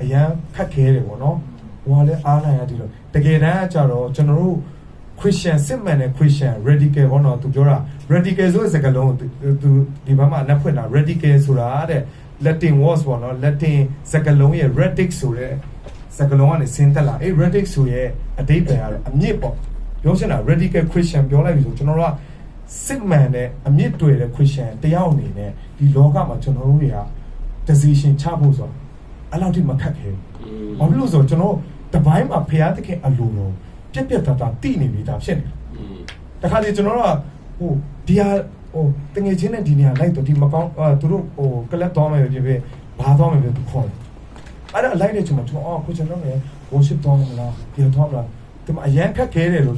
အရန်ခက်ခဲတယ်ပေါ့နော်ဟိုကလည်းအားနိုင်ရတယ်လို့တကယ်တမ်းကကြတော့ကျွန်တော်တို့ Christian စစ်မှန်တဲ့ Christian radical ဘောနော်သူပြောတာ radical ဆိုတဲ့စကားလုံးကိုသူသူဒီဘက်မှာလက်ဖွင့်တာ radical ဆိုတာတဲ့ Latin words ပေါ့နော် Latin စကားလုံးရဲ့ radic ဆိုတဲ့ စကားလုံးကနေဆင်းသက်လာအဲ့ radic ဆိုရဲ့အတိတ်ပဲကတော့အမြင့်ပေါ့ပြောချင်တာ radical Christian ပြောလိုက်ပြီဆိုကျွန်တော်တို့ကစစ်မှန်တဲ့အမြင့်တွေ့တဲ့ Christian တယောက်အနေနဲ့ဒီလောကမှာကျွန်တော်တို့တွေက decision ချဖို့ဆိုတာအဲ့လောက်ထိမခက်ခဲဘူးဘာဖြစ်လို့လဲဆိုတော့ကျွန်တော်တပိုင်းမှာဖရာသခင်အလိုလိုပြက်ပြက်သားသားတည်နေပြီသားဖြစ်နေတခါလေကျွန်တော်တို့ကဟိုဒီဟာဟိုတငယ်ချင်းနဲ့ဒီနေရာလိုက်တော့ဒီမကောင်းအာသူတို့ဟိုကလပ်သွားမယ်ဖြစ်ဖြစ်ဘာသွားမယ်ဖြစ်သူခေါ်တယ် အဲ့ဒါလိုက်နေကျွန်တော်ကျွန်တော်အော်ကိုကျွန်တော်လည်း worship သွားမလားပြန်သွားမလားဒီမှာအရန်ခက်ခဲတယ်လို့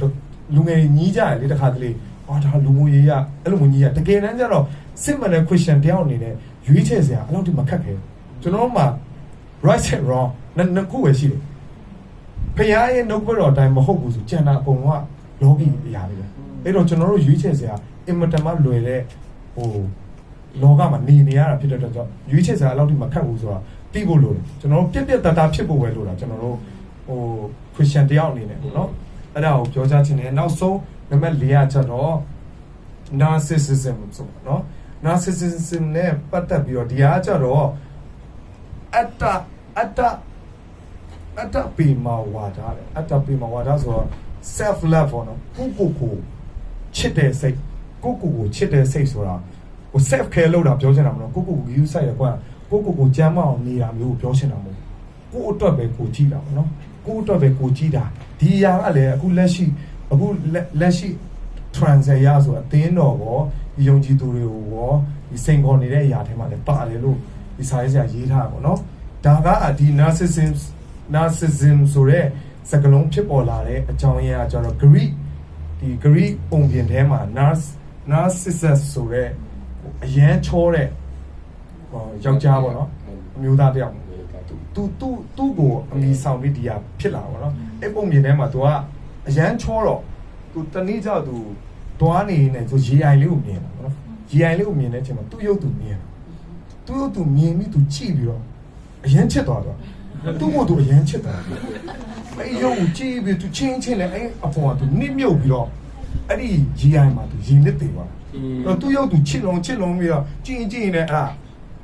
လူငယ်ညီးကြတယ်လေတခါတလေအာဒါလူမျိုးရေးရအဲ့လိုမျိုးညီးရတကယ်တမ်းကျတော့စစ်မှန်တဲ့ Christian တယောက်အနေနဲ့ရွေးချယ်စရာအဲ့လောက်ထိမခက်ခဲကျွန်တော်တို့မှာ right and wrong နှစ်နှစ်ခုပဲရှိတယ်ဖခင်ရဲ့နှုတ်ဘတော်အတိုင်းမဟုတ်ဘူးဆိုကြံတာအကုန်လုံးကလောကီအရာတွေပဲအဲ့တော့ကျွန်တော်တို့ရွေးချယ်စရာအင်မတန်မှလွယ်တဲ့ဟိုလောကမှာနေနေရတာဖြစ်တဲ့အတွက်ကြောင့်ရွေးချယ်စရာအလောက်ထိမခက်ဘူးဆိုတာ သိဖို့လိုတယ်ကျွန်တော်တို့ပြက်ပြက်တသားဖြစ်ဖို့ပဲလိုတာကျွန်တော်တို့ဟိုခရစ်ယာန်တယောက်အနေနဲ့ပေါ့နော်အဲ့ဒါကိုပြောချချင်တယ်နောက်ဆုံးနံပါတ်၄ကကျတော့ narcissism ဆိုတော့နော် narcissism နဲ့ပတ်သက်ပြီးတော့ဒီဟာကကျတော့အတ္တအတ္တအတ္တပေမာဝါဒတဲ့အတ္တပေမာဝါဒဆိုတော့ self love ပေါ့နော်ကိုယ့်ကိုယ်ကိုချစ်တဲ့စိတ်ကိုယ့်ကိုယ်ကိုချစ်တဲ့စိတ်ဆိုတာဟို self care လုပ်တာပြောချင်တာမဟုတ်ကိုယ့်ကိုယ်ကို view ဆိုင်ရကွာ ကိုယ့်ကိုယ်ကိုကြမ်းမအောင်နေတာမျိုးကိုပြောချင်တာမဟုတ်ကိုယ့်အတွက်ပဲကိုကြည့်တာပေါ့နော်ကိုယ့်အတွက်ပဲကိုကြည့်တာဒီအရာကလည်းအခုလက်ရှိအခုလက်လက်ရှိ transit ရဆိုအသင်းတော်ကောဒီယုံကြည်သူတွေကိုရောဒီစိန်ခေါ်နေတဲ့အရာတွေမှာလည်းပါတယ်လို့ဒီစာရေးဆရာရေးထားတာပေါ့နော်ဒါကဒီ narcissism narcissism ဆိုတဲ့စကားလုံးဖြစ်ပေါ်လာတဲ့အကြောင်းအရာကကျတော့ Greek ဒီ Greek ပုံပြင်ထဲမှာ narc narcissus ဆိုတဲ့အရန်ချောတဲ့ဟော ယောက်ျားပေါ့နော်အမျိုးသားတစ်ယောက် သူသူသူ့ကိုအမိဆောင်ပြီးဒီဟာဖြစ်လာပါတော့အဲ့ပုံမြင်ထဲမှာ तू ကအရန်ချောတော့ तू တနည်းကြောက် तू တွားနေနေ तू ရေအိုင်လေးကိုမြင်တာပေါ့နော်ရေအိုင်လေးကိုမြင်တဲ့အချိန်မှာသူ့ရုပ်သူမြင်တာသူ့ရုပ်သူမြင်ပြီး तू ကြည့်ပြီးတော့အရန်ချစ်သွားတော့သူ့ကို तू အရန်ချစ်သွားအဲ့ရုပ်ကိုကြည့်ပြီး तू ချင်းချင်းနဲ့အဲ့အပေါ်က तू နစ်မြုပ်ပြီးတော့အဲ့ဒီရေအိုင်မှာ तू ရေနစ်တယ်ပါတော့သူ့ရုပ်သူချစ်လုံးချစ်လုံးပြီးတော့ကြည့်ကြည့်နေအဲ့ဒါ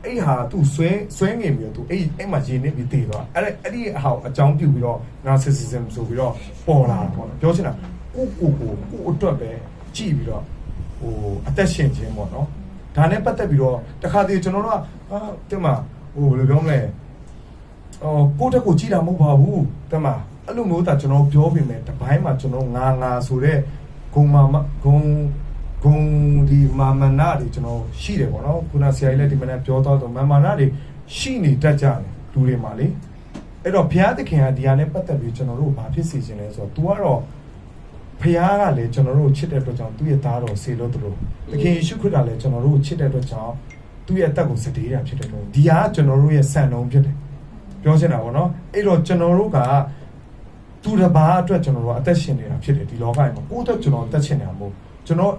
အဲ့ဟာသူဆွဲဆွဲငင်ပြီးတော့သူအဲ့အဲ့မှာရင်းနေပြီးတည်သွားအဲ့အဲ့ဒီအဟာကိုအကြောင်းပြုပြီးတော့ narcissism ဆိုပြီးတော့ပေါ်လာတာပေါ့နော်ပြောချင်တာကိုကိုကိုကိုအတွက်ပဲကြည့်ပြီးတော့ဟိုအသက်ရှင်ခြင်းပေါ့နော်ဒါနဲ့ပတ်သက်ပြီးတော့တခါတည်းကျွန်တော်တို့ကအာတင်မဟိုဘယ်လိုပြောမလဲအော်ကိုတက်ကိုကြည့်တာမဟုတ်ပါဘူးတင်မအဲ့လိုမျိုးတာကျွန်တော်ပြောပြမယ်တပိုင်းမှာကျွန်တော်ငါငါဆိုတဲ့ဂုံမာမဂုံ ဂုံဒီမာမနာတွေကျွန်တော်ရှိတယ်ပေါ့နော်ခုနဆရာကြီးလည်းဒီမနေ့ပြောတော့တော့မာမနာတွေရှိနေတတ်ကြတယ်လူတွေမှာလေအဲ့တော့ဘုရားသခင်ကဒီဟာနဲ့ပတ်သက်ပြီးကျွန်တော်တို့ဘာဖြစ်စီခြင်းလဲဆိုတော့ तू ကတော့ဘုရားကလည်းကျွန်တော်တို့ချစ်တဲ့အတွက်ကြောင့်သူ့ရဲ့သားတော်ဆေလို့သူတို့သခင်ယေရှုခရစ်ကလည်းကျွန်တော်တို့ချစ်တဲ့အတွက်ကြောင့်သူ့ရဲ့အသက်ကိုစတေးတာဖြစ်တဲ့အတွက်ဒီဟာကကျွန်တော်တို့ရဲ့စံနှုန်းဖြစ်တယ်ပြောချင်တာပေါ့နော်အဲ့တော့ကျွန်တော်တို့ကသူတစ်ပါးအတွက်ကျွန်တော်တို့ကအသက်ရှင်နေတာဖြစ်တယ်ဒီလောကကြီးမှာကိုယ့်အတွက်ကျွန်တော်အသက်ရှင်နေတာမဟုတ်ကျွန်တော်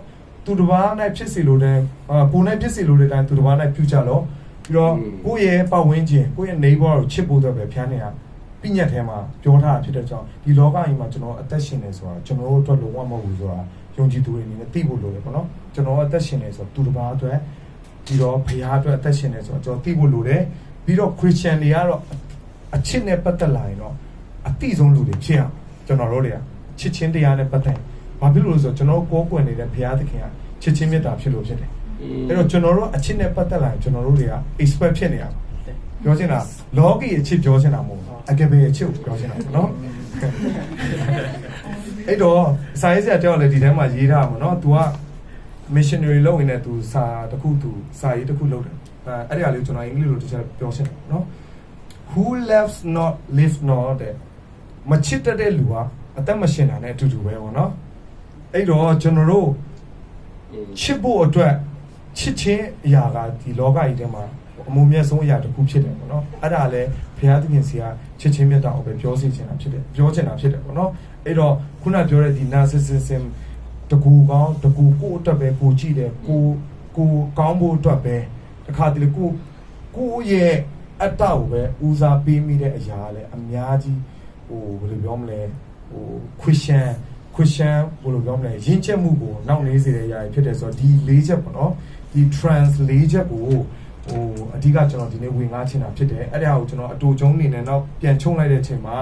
သူတစ်ပါး၌ဖြစ်စီလို့တဲ့အာကိုယ်၌ဖြစ်စီလို့တဲ့အတိုင်းသူတစ်ပါး၌ပြုကြတော့ပြီးတော့ကိုယ့်ရဲ့ပတ်ဝန်းကျင်ကိုယ့်ရဲ့ neighbor ကိုချစ်ဖို့တော့ပဲဖျားနေတာပြညတ်ထဲမှာပြောထားတာဖြစ်တဲ့ကြောင့်ဒီလောကကြီးမှာကျွန်တော်အသက်ရှင်နေဆိုတာကျွန်တော်တို့အတွက်လုံးဝမဟုတ်ဘူးဆိုတာယုံကြည်သူတွေအနေနဲ့သိဖို့လိုတယ်ပေါ့နော်ကျွန်တော်အသက်ရှင်နေဆိုတော့သူတစ်ပါးအတွက်ပြီးတော့ဘုရားအတွက်အသက်ရှင်နေဆိုတော့ကျွန်တော်သိဖို့လိုတယ်ပြီးတော့ Christian တွေကတော့အချစ်နဲ့ပတ်သက်လာရင်တော့အတိဆုံးလူတွေဖြစ်အောင်ကျွန်တော်တို့တွေကချစ်ချင်းတရားနဲ့ပတ်သက်ရင် ဘာဖြစ်လို့လဲဆိုတော့ကျွန်တော်ကိုးကွယ်နေတဲ့ဘုရားသခင်ကချစ်ချင်းမေတ္တာဖြစ်လို့ဖြစ်တယ် အဲ့တော့ကျွန်တော်တို့အချစ်နဲ့ပတ်သက်လာရင်ကျွန်တော်တို့တွေက expert ဖြစ်နေရမှာပြောချင်တာလောကီအချစ်ပြောချင်တာမဟုတ်ဘူးအကယ်ပဲအချစ်ကိုပြောချင်တာပေါ့နော်အဲ့တော့စာရေးဆရာတယောက်လည်းဒီထဲမှာရေးထားမှာနော် तू က missionary လုပ်ရင်လည်း तू စာတစ်ခု तू စာရေးတစ်ခုလုပ်တယ်အဲအဲ့ဒီအရာလေးကိုကျွန်တော်အင်္ဂလိပ်လိုတစ်ချက်ပြောချင်တယ်နော် who loves not live not တဲ့မချစ်တတ်တဲ့လူကအသက်မရှင်တာနဲ့အတူတူပဲပေါ့နော် အဲ့တော့ကျွန်တော်တို့ချစ်ဖို့အတွက်ချစ်ချင်းအရာကဒီလောကကြီးထဲမှာအမှုမြတ်ဆုံးအရာတစ်ခုဖြစ်တယ်ပေါ့နော်အဲ့ဒါလည်းဘုရားသခင်စီကချစ်ချင်းမြတ်တာကိုပဲပြောစီချင်တာဖြစ်တယ်ပြောချင်တာဖြစ်တယ်ပေါ့နော်အဲ့တော့ခုနပြောတဲ့ဒီ narcissism တကူကောင်းတကူကိုယ့်အတွက်ပဲကိုကြည့်တယ်ကိုကိုကောင်းဖို့အတွက်ပဲတခါတလေကိုကိုရဲ့အတ္တကိုပဲဦးစားပေးမိတဲ့အရာကလည်းအများကြီးဟိုဘယ်လိုပြောမလဲဟို Christian Christian ဘယ်လိုပြောမလဲယဉ်ကျေးမှုကိုနောက်နေစေတဲ့အရာတွေဖြစ်တယ်ဆိုတော့ဒီ၄ချက်ပေါ့နော်ဒီ trans ၄ချက်ကိုဟိုအဓိကကျွန်တော်ဒီနေ့ဝင်ငါချင်တာဖြစ်တယ်အဲ့ဒါကိုကျွန်တော်အတူကျုံးနေနဲ့တော့ပြန်ချုံလိုက်တဲ့အချိန်မှာ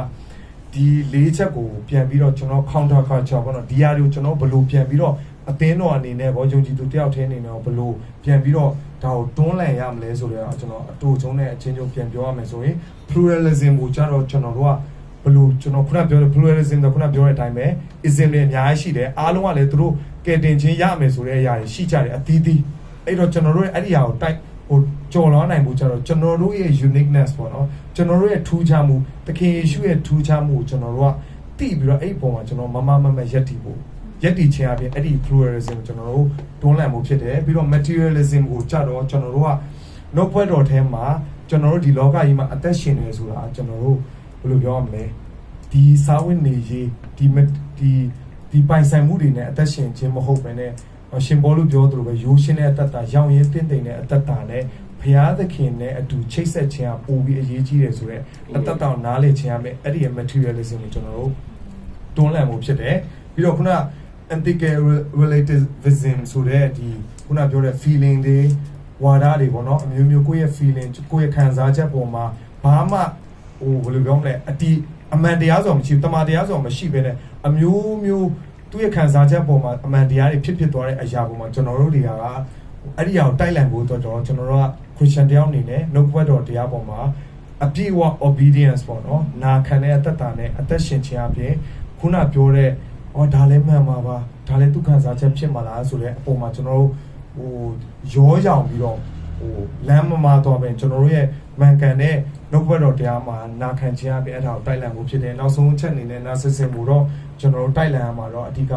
ဒီ၄ချက်ကိုပြန်ပြီးတော့ကျွန်တော် counter culture ပေါ့နော်ဒီအရာတွေကိုကျွန်တော်ဘယ်လိုပြန်ပြီးတော့အသင်းတော်အနေနဲ့ဘောယုံကြည်သူတယောက်တည်းအနေနဲ့ဘယ်လိုပြန်ပြီးတော့ဒါကိုတွန်းလှန်ရမလဲဆိုတော့ကျွန်တော်အတူကျုံးနဲ့အချင်းချင်းပြန်ပြောရမယ်ဆိုရင် pluralism ကိုကြတော့ကျွန်တော်တို့က ဘလို့ကျွန်တော်ခုနပြောတဲ့ pluralism တော့ခုနပြောတဲ့အတိုင်းပဲ ism တွေအများကြီးရှိတယ်အားလုံးကလည်းသူတို့ကယ်တင်ခြင်းရမယ်ဆိုတဲ့အရာတွေရှိကြတယ်အသီးသီးအဲ့တော့ကျွန်တော်တို့ရဲ့အဲ့ဒီအရာကိုတိုက်ဟိုကြော်လွှမ်းနိုင်မှုကြတော့ကျွန်တော်တို့ရဲ့ uniqueness ပေါ့နော်ကျွန်တော်တို့ရဲ့ထူးခြားမှုတခင်ယေရှုရဲ့ထူးခြားမှုကိုကျွန်တော်တို့ကသိပြီးတော့အဲ့ဒီပုံမှာကျွန်တော်မမမမရက်တည်ဖို့ရက်တည်ခြင်းအပြင်အဲ့ဒီ pluralism ကိုကျွန်တော်တို့တွန်းလှန်မှုဖြစ်တယ်ပြီးတော့ materialism ကိုကြတော့ကျွန်တော်တို့ကနှုတ်ဖွဲ့တော်ထဲမှာကျွန်တော်တို့ဒီလောကကြီးမှာအသက်ရှင်နေဆိုတာကျွန်တော်တို့ဘ ယ်လိုပြောရမလဲဒီစာဝတ်နေရေးဒီမဒီဒီပိုင်ဆိုင်မှုတွေနဲ့အသက်ရှင်ခြင်းမဟုတ်ဘဲနဲ့ရှင်ဘောလို့ပြောသလိုပဲရိုးရှင်းတဲ့အတ္တတာရောင်ရင်းတင်းတိမ်တဲ့အတ္တတာနဲ့ဘုရားသခင်နဲ့အတူချိတ်ဆက်ခြင်းကပိုပြီးအရေးကြီးတယ်ဆိုတော့အတ္တတာကိုနားလည်ခြင်းရမယ်အဲ့ဒီရဲ့ materialism ကိုကျွန်တော်တို့တွန်းလှန်မှုဖြစ်တယ်ပြီးတော့ခုန ethical relativism ဆိုတဲ့ဒီခုနပြောတဲ့ feeling တွေဝါဒတွေပေါ့နော်အမျိုးမျိုးကိုယ့်ရဲ့ feeling ကိုယ့်ရဲ့ခံစားချက်ပေါ်မှာဘာမှ ဟိုဘယ်လိုပြောမလဲအတီးအမှန်တရားဆိုမရှိဘူးတမန်တရားဆိုမရှိဘဲနဲ့အမျိုးမျိုးသူ့ရဲ့ခံစားချက်ပေါ်မှာအမှန်တရားတွေဖြစ်ဖြစ်သွားတဲ့အရာပေါ်မှာကျွန်တော်တို့တွေကအဲ့ဒီအရာကိုတိုက်လန်ဖို့အတွက်တော့ကျွန်တော်တို့က Christian တရားအနေနဲ့နှုတ်ဘတ်တော်တရားပေါ်မှာအပြည့်အဝ obedience ပေါ့နော်နာခံတဲ့အသက်တာနဲ့အသက်ရှင်ခြင်းအပြင်ခုနပြောတဲ့အော်ဒါလည်းမှန်ပါပါဒါလည်းသူခံစားချက်ဖြစ်မှာလားဆိုတဲ့အပေါ်မှာကျွန်တော်တို့ဟိုရောရောင်ပြီးတော့ဟိုလမ်းမမာတော့ပဲကျွန်တော်တို့ရဲ့မှန်ကန်တဲ့ နှုတ်ဘတ်တော်တရားမှာနာခံခြင်းအပြင်အဲ့ဒါကိုတိုက်လန်ဖို့ဖြစ်တယ်နောက်ဆုံးအချက်အနေနဲ့နာဆစ်စင်မှုတော့ကျွန်တော်တို့တိုက်လန်ရမှာတော့အဓိက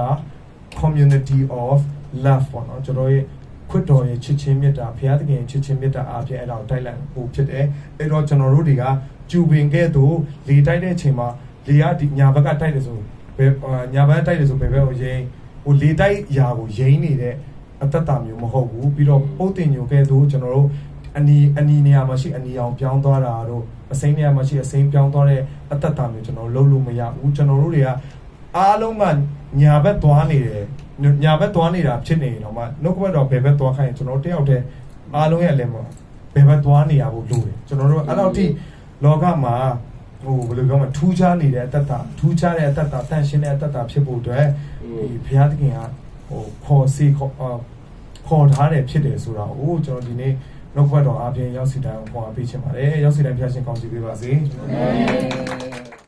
community of love ပေါ့နော်ကျွန်တော်ရဲ့ခွတ်တော်ရဲ့ချစ်ချင်းမေတ္တာဘုရားသခင်ရဲ့ချစ်ချင်းမေတ္တာအားဖြင့်အဲ့ဒါကိုတိုက်လန်ဖို့ဖြစ်တယ်အဲ့တော့ကျွန်တော်တို့တွေကကျူပင်ခဲ့သူလေတိုက်တဲ့အချိန်မှာလေကဒီညာဘက်ကတိုက်တယ်ဆိုဘယ်ညာဘက်တိုက်တယ်ဆိုဘယ်ဘက်ကိုရိမ့်ဟိုလေတိုက်ရာကိုရိမ့်နေတဲ့အတ္တတာမျိုးမဟုတ်ဘူးပြီးတော့ပုတ်တင်ညိုခဲ့သူကျွန်တော်တို့ အနီအနီနေရာမှာရှိအနီအောင်ပြောင်းသွားတာတို့အစိမ်းနေရာမှာရှိအစိမ်းပြောင်းသွားတဲ့အတ္တတာမျိုးကျွန်တော်လုံးလို့မရဘူးကျွန်တော်တို့တွေကအားလုံးကညာဘက်သွားနေတယ်ညာဘက်သွားနေတာဖြစ်နေရင်တော့မှနှုတ်ကပတ်တော်ဘယ်ဘက်သွားခိုင်းရင်ကျွန်တော်တယောက်တည်းအားလုံးရဲ့လည်းမဘယ်ဘက်သွားနေရဖို့လိုတယ်ကျွန်တော်တို့အဲ့လောက်ထိလောကမှာဟိုဘယ်လိုပြောမလဲထူးခြားနေတဲ့အတ္တတာထူးခြားတဲ့အတ္တတာတန်ရှင်းတဲ့အတ္တတာဖြစ်ဖို့အတွက်ဒီဘုရားသခင်ကဟိုခေါ်စီခေါ်ခေါ်ထားတယ်ဖြစ်တယ်ဆိုတာကိုကျွန်တော်ဒီနေ့ နှုတ်ဘတ်တော်အပြင်ရောက်စီတိုင်းကိုခေါ်ပေးချင်ပါတယ်ရောက်စီတိုင်းဖျားရှင်ကောင်းချီးပေးပါစေ Amen.